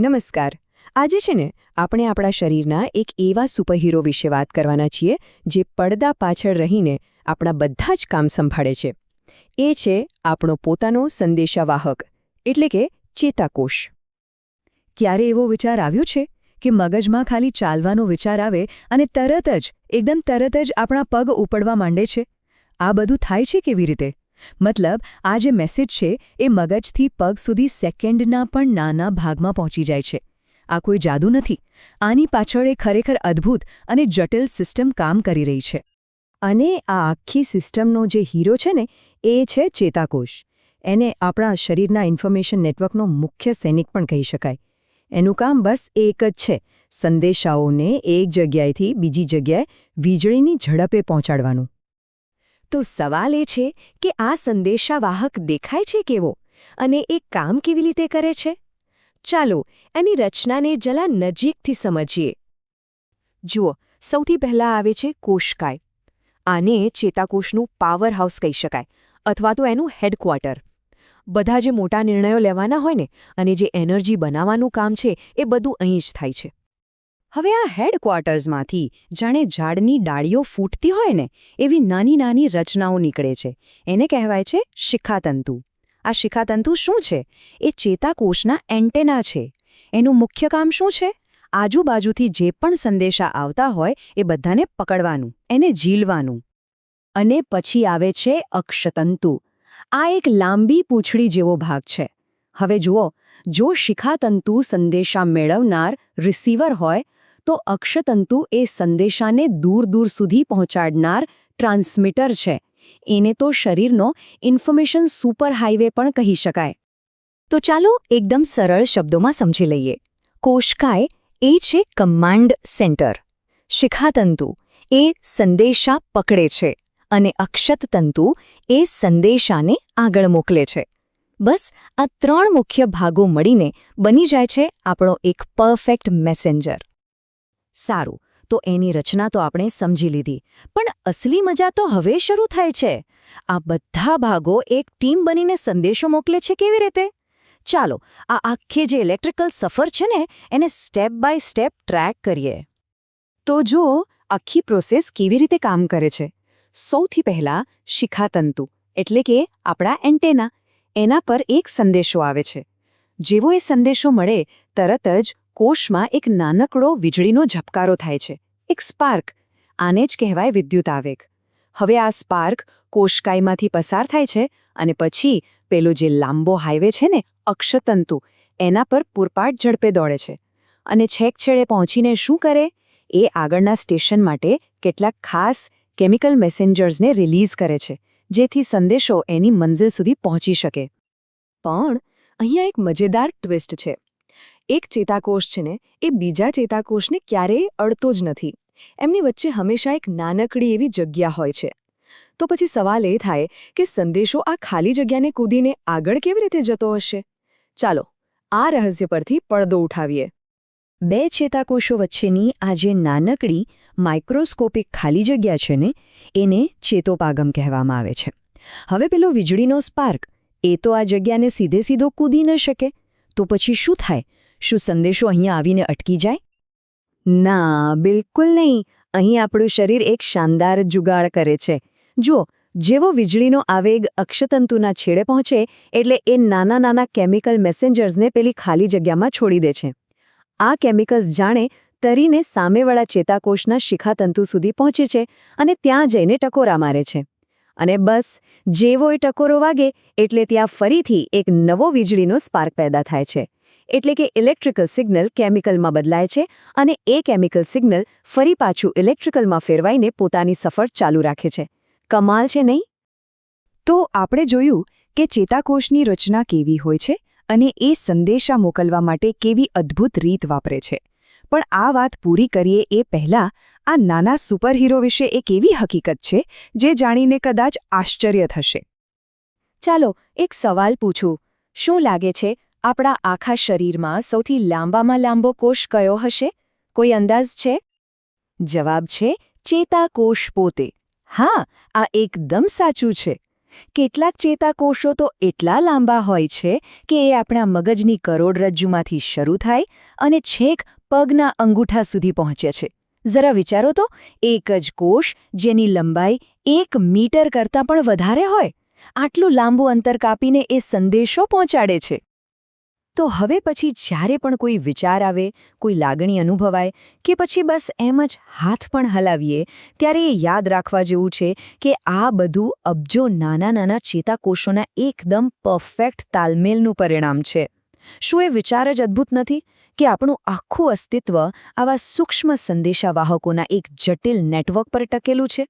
નમસ્કાર. આજે છે ને, આપણે આપણા શરીરના એક એવા સુપરહીરો વિશે વાત કરવાના છીએ, જે પડદા પાછળ રહીને આપણા બધા જ કામ સંભાળે છે. એ છે આપણો પોતાનો સંદેશાવાહક, એટલે કે ચેતાકોષ ક્યારે એવો વિચાર આવ્યો છે કે મગજમાં ખાલી ચાલવાનો વિચાર આવે અને તરત જ, એકદમ તરત જ આપણા પગ ઉપડવા માંડે છે? આ બધું થાય છે કેવી રીતે? મતલબ, આ જે મેસેજ છે, એ મગજથી પગ સુધી સેકન્ડના પણ નાના ભાગમાં પહોંચી જાય છે. આ કોઈ જાદુ નથી. આની પાછળ એ ખરેખર અદ્ભુત અને જટિલ સિસ્ટમ કામ કરી રહી છે. અને આ આખી સિસ્ટમનો જે હીરો છે ને, એ છે ચેતાકોષ. એને આપણા શરીરના ઇન્ફોર્મેશન નેટવર્કનો મુખ્ય સૈનિક પણ કહી શકાય. એનું કામ બસ એક જ છે, સંદેશાઓને એક જગ્યાએથી બીજી જગ્યાએ વીજળીની ઝડપે પહોંચાડવાનું. તો સવાલ એ છે કે આ સંદેશાવાહક દેખાય છે કેવો અને એ કામ કેવી રીતે કરે છે? ચાલો એની રચનાને જલા નજીકથી સમજીએ. જુઓ, સૌથી પહેલાં આવે છે કોષકાય આને ચેતાકોષનું પાવર હાઉસ કહી શકાય અથવા તો એનું હેડક્વાર્ટર. બધા જે મોટા નિર્ણયો લેવાના હોય ને અને જે એનર્જી બનાવવાનું કામ છે એ બધું અહીં જ થાય છે. હવે આ હેડક્વાર્ટર્સમાંથી જાણે ઝાડની ડાળીઓ ફૂટતી હોય ને, એવી નાની નાની રચનાઓ નીકળે છે. એને કહેવાય છે શિખાતંતુ. આ શિખાતંતુ શું છે? એ ચેતાકોષના એન્ટેના છે. એનું મુખ્ય કામ શું છે? આજુબાજુથી જે પણ સંદેશા આવતા હોય એ બધાને પકડવાનું, એને ઝીલવાનું. અને પછી આવે છે અક્ષતંતુ. આ એક લાંબી પૂંછડી જેવો ભાગ છે. હવે જુઓ, જો શિખાતંતુ સંદેશા મેળવનાર રિસીવર હોય તો અક્ષતંતુ એ સંદેશાને દૂર દૂર સુધી પહોંચાડનાર ટ્રાન્સમીટર છે. એને તો શરીરનો ઇન્ફોર્મેશન સુપર હાઇવે પણ કહી શકાય. તો ચાલો એકદમ સરળ શબ્દોમાં સમજી લઈએ. કોષકાય એ છે કમાન્ડ સેન્ટર. શિખાતંતુ એ સંદેશા પકડે છે અને અક્ષતતંતુ એ સંદેશાને આગળ મોકલે છે. બસ આ ત્રણ મુખ્ય ભાગો મળીને બની જાય છે આપણો એક પરફેક્ટ મેસેન્જર. સારું, તો એની રચના તો આપણે સમજી લીધી. પણ અસલી મજા તો હવે શરૂ થાય છે. આ બધા ભાગો એક ટીમ બનીને સંદેશો મોકલે છે કેવી રીતે? ચાલો, આ આખી જે ઇલેક્ટ્રિકલ સફર છે ને, એને સ્ટેપ બાય સ્ટેપ ટ્રેક કરીએ. તો જો આખી પ્રોસેસ કેવી રીતે કામ કરે છે. સૌથી પહેલા શિખાતંતુ, એટલે કે આપણા એન્ટેના, એના પર એક સંદેશો આવે છે. જેવો એ સંદેશો મળે, તરત જ કોષમાં એક નાનકડો વીજળીનો ઝબકારો થાય છે. એક સ્પાર્ક. આને જ કહેવાય વિદ્યુત આવેગ. હવે આ સ્પાર્ક કોષકાયમાંથી પસાર થાય છે અને પછી પેલો જે લાંબો હાઈવે છે ને, અક્ષતંતુ, એના પર પૂરપાટ ઝડપે દોડે છે. અને છેક છેડે પહોંચીને શું કરે? એ આગળના સ્ટેશન માટે કેટલાક ખાસ કેમિકલ મેસેન્જર્સને રિલીઝ કરે છે, જેથી સંદેશો એની મંઝિલ સુધી પહોંચી શકે. પણ અહીંયા એક મજેદાર ટ્વિસ્ટ છે. એક ચેતાકોષ છે ને, એ બીજા ચેતાકોષને ક્યારેય અડતો જ નથી. એમની વચ્ચે હંમેશા એક નાનકડી એવી જગ્યા હોય છે. તો પછી સવાલ એ થાય કે સંદેશો આ ખાલી જગ્યાને કૂદીને આગળ કેવી રીતે જતો હશે? ચાલો, આ રહસ્ય પરથી પડદો ઉઠાવીએ. બે ચેતાકોષો વચ્ચેની આ જે નાનકડી, માઇક્રોસ્કોપિક ખાલી જગ્યા છે ને, એને ચેતોપાગમ કહેવામાં આવે છે. હવે પેલો વીજળીનો સ્પાર્ક, એ તો આ જગ્યાને સીધે સીધો કૂદી ન શકે. તો પછી શું થાય? શું સંદેશો અહીંયા આવીને અટકી જાય? ના, બિલકુલ નહીં. અહીં આપણું શરીર એક શાનદાર જુગાડ કરે છે. જુઓ, જેવો વીજળીનો આવેગ અક્ષતંતુના છેડે પહોંચે, એટલે એ નાના નાના કેમિકલ મેસેન્જર્સને પેલી ખાલી જગ્યામાં છોડી દે છે. આ કેમિકલ્સ જાણે તરીને સામેવાળા ચેતાકોષના શિખાતંતુ સુધી પહોંચે છે અને ત્યાં જઈને ટકોરા મારે છે. અને બસ, જેવો એ ટકોરો વાગે, એટલે ત્યાં ફરીથી એક નવો વીજળીનો સ્પાર્ક પેદા થાય છે. એટલે કે ઇલેક્ટ્રિકલ સિગ્નલ કેમિકલમાં બદલાય છે અને એ કેમિકલ સિગ્નલ ફરી પાછું ઇલેક્ટ્રિકલમાં ફેરવાઈને પોતાની સફર ચાલુ રાખે છે. કમાલ છે નહીં? તો આપણે જોયું કે ચેતાકોષની રચના કેવી હોય છે અને એ સંદેશા મોકલવા માટે કેવી અદ્ભુત રીત વાપરે છે. પણ આ વાત પૂરી કરીએ એ પહેલાં આ નાના સુપરહીરો વિશે એક એવી હકીકત છે જે જાણીને કદાચ આશ્ચર્ય થશે. ચાલો એક સવાલ પૂછું. શું લાગે છે આપણા આખા શરીરમાં સૌથી લાંબામાં લાંબો કોષ કયો હશે? કોઈ અંદાજ છે? જવાબ છે, ચેતાકોષ પોતે. હા, આ એકદમ સાચું છે. કેટલાક ચેતાકોષો તો એટલા લાંબા હોય છે કે એ આપણા મગજની કરોડરજ્જુમાંથી શરૂ થાય અને છેક પગના અંગૂઠા સુધી પહોંચે છે. જરા વિચારો તો, એક જ કોષ જેની લંબાઈ એક મીટર કરતાં પણ વધારે હોય. આટલું લાંબુ અંતર કાપીને એ સંદેશો પહોંચાડે છે. તો હવે પછી જ્યારે પણ કોઈ વિચાર આવે, કોઈ લાગણી અનુભવાય કે પછી બસ એમ જ હાથ પણ હલાવીએ, ત્યારે એ યાદ રાખવા જેવું છે કે આ બધું અબજો નાના નાના ચેતાકોષોના એકદમ પરફેક્ટ તાલમેલનું પરિણામ છે. શું એ વિચાર જ અદ્ભુત નથી કે આપણું આખું અસ્તિત્વ આવા સૂક્ષ્મ સંદેશાવાહકોના એક જટિલ નેટવર્ક પર ટકેલું છે?